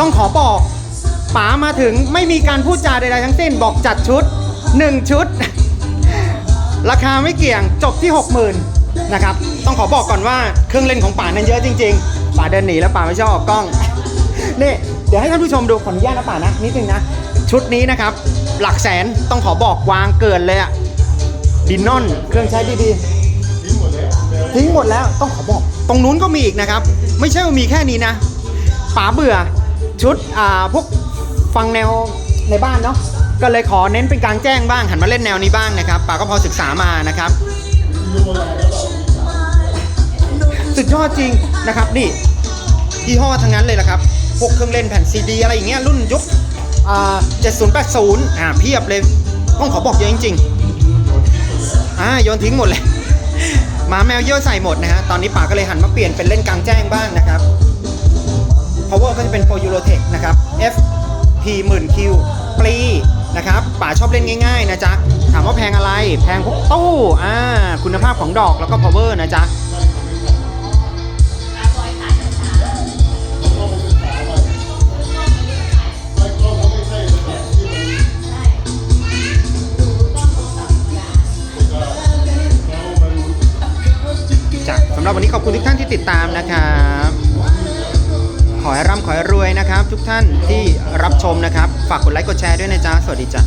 ต้องขอบอกป๋ามาถึงไม่มีการพูดจาใดๆทั้งสิ้นบอกจัดชุด 1 ชุด ราคาไม่เกี่ยงจบที่ 60,000นะครับต้องขอบอกก่อนว่าเครื่องเล่นของป๋านั้นเยอะจริงๆป๋าเดินหนีแล้วป๋าไม่ชอบออกกล้องนี่เดี๋ยวให้ท่านผู้ชมดูขออนุญาตนะป๋านะนิดนึงนะชุดนี้นะครับ หลักแสนต้องขอบอกวางเกินเลยอะดินนอนเครื่องใช้ดีๆทิ้งหมดแล้วต้องขอบอก ตรงนู้นก็มีอีกนะครับ ไม่ใช่ว่ามีแค่นี้นะป๋าเบื่อ ชุดอ่าพวกฟังแนวในบ้านเนาะก็เลยขอเน้นเป็นกลางแจ้งบ้างหันมาเล่นแนวนี้บ้างนะครับป๋าก็พอศึกษามานะครับสุดยอดจริงนะครับนี่ยี่ห้อทั้งนั้นเลยละครับพวกเครื่องเล่นแผ่นซีดีอะไรอย่างเงี้ยรุ่นยุคอ่า7080อ่าเพียบเลยต้องขอบอกเยอะจริงๆอ่าโยนทิ้งหมดเลยหมาแมวเยี่ยวใส่หมดนะฮะตอนนี้ป๋าก็เลยหันมาเปลี่ยนเป็นเล่นกลางแจ้งบ้างนะครับ power ก็จะเป็น Pro Eurotech นะครับ FP 1 0 0 0 Q ปลีนะครับป๋าชอบเล่นง่ายๆนะจ๊ะ ถามว่าแพงอะไร แพงพวกตู้อ่าคุณภาพของดอกแล้วก็ power นะจ๊ะจ้ะสำหรับวันนี้ขอบคุณทุกท่านที่ติดตามนะครับ ขอให้ร่ำขอให้รวยนะครับ ทุกท่านที่รับชมนะครับ ฝากกดไลค์กดแชร์ด้วยนะจ๊ะ สวัสดีจ้ะ